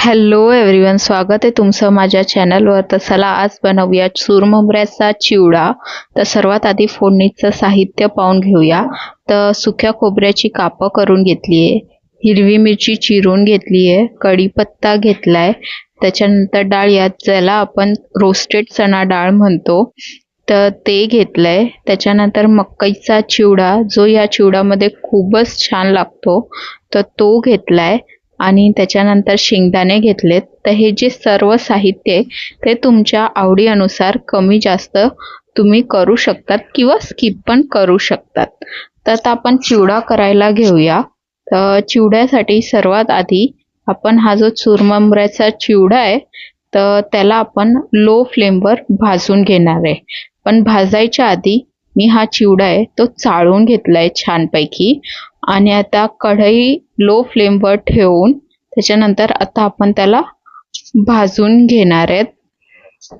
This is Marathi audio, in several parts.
हॅलो एव्हरीवन स्वागत आहे तुमचं माझ्या चॅनलवर तर चला आज बनवूया चुरमुबऱ्याचा चिवडा. तर सर्वात आधी फोडणीचं साहित्य पाहून घेऊया. तर सुक्या खोबऱ्याची कापं करून घेतली आहे हिरवी मिरची चिरून घेतली आहे कढीपत्ता आहे त्याच्यानंतर डाळ यात ज्याला आपण रोस्टेड चणा डाळ म्हणतो तर ते घेतलं आहे त्याच्यानंतर मकईचा चिवडा जो या चिवडामध्ये खूपच छान लागतो तर तो घेतला आहे आणि त्याच्यानंतर शेंगदाणे घेतलेत. तर हे जे सर्व साहित्य आहे ते तुमच्या आवडीनुसार कमी जास्त तुम्ही करू शकतात किंवा स्किप पण करू शकतात. तर आता आपण चिवडा करायला घेऊया. तर चिवड्यासाठी सर्वात आधी आपण हा जो चुरमंबऱ्याचा चिवडा आहे तर त्याला आपण लो फ्लेमवर भाजून घेणार आहे. पण भाजायच्या आधी मी हा चिवडा आहे तो चाळून घेतलाय छानपैकी. आणि आता कढई लो फ्लेमवर ठेवून त्याच्यानंतर आता आपण त्याला भाजून घेणार आहेत.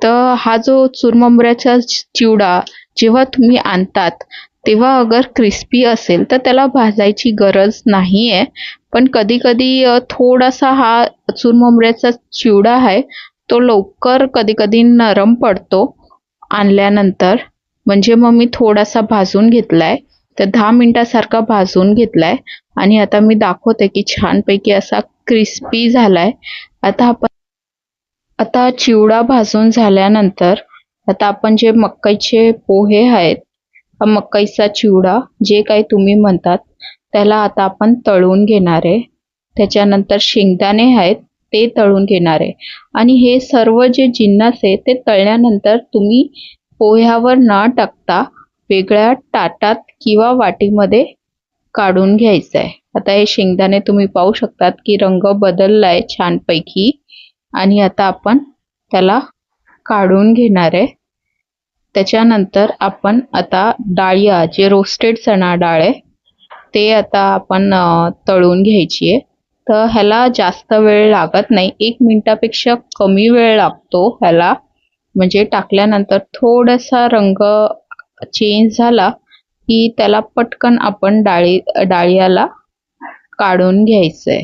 तर हा जो चुरमुऱ्याचा चिवडा जेव्हा तुम्ही आणतात तेव्हा अगर क्रिस्पी असेल तर त्याला भाजायची गरज नाही आहे पण कधी कधी थोडासा हा चुरमुऱ्याचा चिवडा आहे तो लवकर कधी कधी नरम पडतो आणल्यानंतर. म्हणजे मग मी थोडासा भाजून घेतलाय. तर दहा मिनिटासारखा भाजून घेतलाय. आणि आता मी दाखवते की छानपैकी असा क्रिस्पी झालाय. आता आपण आता चिवडा भाजून झाल्यानंतर आता आपण जे मकईचे पोहे आहेत मकईचा चिवडा जे काही तुम्ही म्हणतात त्याला आता आपण तळून घेणार आहे. त्याच्यानंतर शेंगदाणे आहेत ते तळून घेणार आहे. आणि हे सर्व जे जिन्नस आहे ते तळल्यानंतर तुम्ही पोह्यावर न टाकता वेगळ्या ताटात किंवा वाटीमध्ये काढून घ्यायचं आहे आता हे शेंगदाणे तुम्ही पाहू शकतात की रंग बदललाय छानपैकी. आणि आता आपण त्याला काढून घेणार आहे. त्याच्यानंतर आपण आता डाळिया जे रोस्टेड चणा डाळ आहे ते आता आपण तळून घ्यायची आहे. तर ह्याला जास्त वेळ लागत नाही. एक मिनटापेक्षा कमी वेळ लागतो ह्याला. म्हणजे टाकल्यानंतर थोडासा रंग चेंज झाला की त्याला पटकन आपण डाळी डाळियाला काढून घ्यायचंय.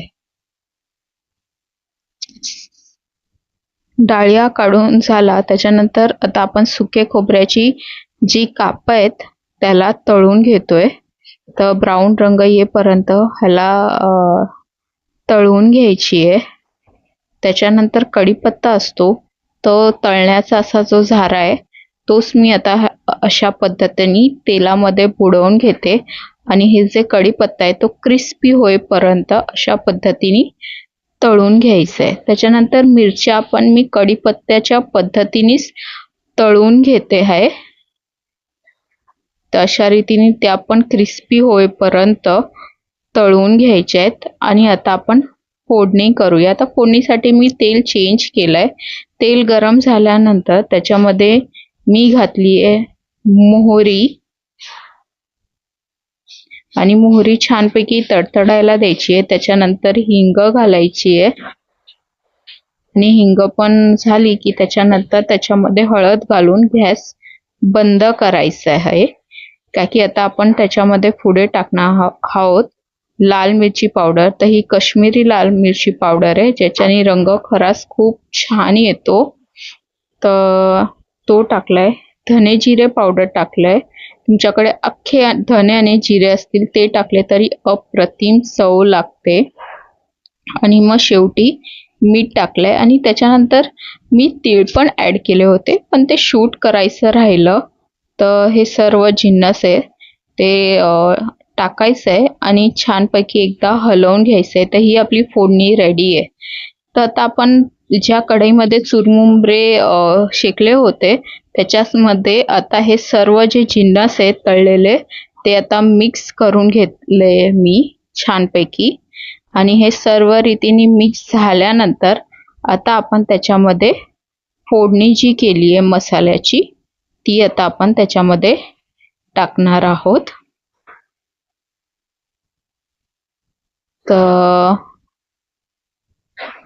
डाळिया काढून झाला त्याच्यानंतर आता आपण सुके खोबऱ्याची जी काप आहेत त्याला तळून घेतोय. तर ब्राऊन रंग येपर्यंत ह्याला तळून घ्यायची आहे. त्याच्यानंतर कडीपत्ता असतो तो तळण्याचा असा जो झारा आहे तोच मी आता अशा पद्धतीने तेलामध्ये बुडवून घेते. आणि हे जे कढीपत्ता आहे तो क्रिस्पी होईपर्यंत अशा पद्धतीने तळून घ्यायचं आहे. त्याच्यानंतर मिरच्या पण मी कढीपत्त्याच्या पद्धतीनेच तळून घेते आहे. तर अशा रीतीने त्या पण क्रिस्पी होईपर्यंत तळून घ्यायच्या आहेत. आणि आता आपण फोडणी करूया. आता फोडणीसाठी मी तेल चेंज केलंय. तेल गरम झाल्यानंतर त्याच्यामध्ये मी घातली आहे मोहरी. आणि मोहरी छानपैकी तडतडायला द्यायची आहे. त्याच्यानंतर हिंग घालायची आहे. आणि हिंग पण झाली की त्याच्यानंतर त्याच्यामध्ये हळद घालून गॅस बंद करायचा आहे. का की आता आपण त्याच्यामध्ये पुढे टाकणार आहोत लाल मिरची पावडर. तर ही कश्मीरी लाल मिरची पावडर आहे ज्याच्याने रंग खरास खूप छान येतो. तर तो टाकलाय. धने जिरे पावडर टाकलंय. तुमच्याकडे अख्खे धने आणि जिरे असतील ते टाकले तरी अप्रतिम चव लागते. आणि मग शेवटी मीठ टाकलंय आणि त्याच्यानंतर मी तीळ पण ऍड केले होते पण ते शूट करायचं राहिलं. तर हे सर्व जिन्नस आहे ते टाकायचं आहे आणि छानपैकी एकदा हलवून घ्यायचं आहे तर ही आपली फोडणी रेडी आहे. तर आता आपण ज्या कढईमध्ये चुरमुंबरे शेकले होते त्याच्यामध्ये आता हे सर्व जे जिन्नस आहेत तळलेले ते आता मिक्स करून घेतले मी छानपैकी. आणि हे सर्व रीतीने मिक्स झाल्यानंतर आता आपण त्याच्यामध्ये फोडणी जी केली आहे मसाल्याची ती आता आपण त्याच्यामध्ये टाकणार आहोत. तर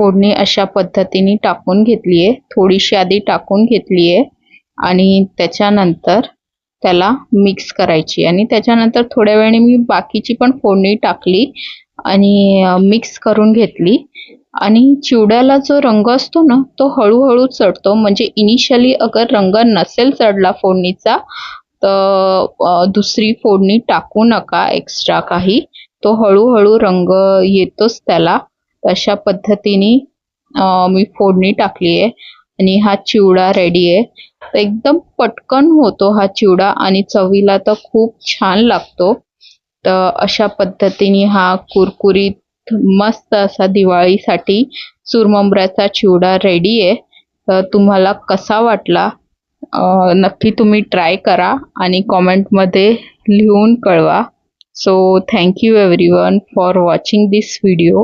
फोडणी अशा पद्धतीने टाकून घेतली आहे थोडीशी आधी टाकून घेतली आहे आणि त्याच्यानंतर त्याला मिक्स करायची. आणि त्याच्यानंतर थोड्या वेळाने मी बाकीची पण फोडणी टाकली आणि मिक्स करून घेतली. आणि चिवड्याला जो रंग असतो ना तो हळूहळू चढतो. म्हणजे इनिशियली अगर रंग नसेल चढला फोडणीचा तर दुसरी फोडणी टाकू नका एक्स्ट्रा काही. तो हळूहळू रंग येतोच त्याला. अशा पद्धतीने मी फोडणी टाकली आहे आणि हा चिवडा रेडी आहे. तर एकदम पटकन होतो हा चिवडा आणि चवीला तर खूप छान लागतो. तर अशा पद्धतीने हा कुरकुरीत मस्त असा दिवाळीसाठी चुरमंबऱ्याचा चिवडा रेडी आहे. तर तुम्हाला कसा वाटला नक्की तुम्ही ट्राय करा आणि कॉमेंटमध्ये लिहून कळवा. So thank you everyone for watching this video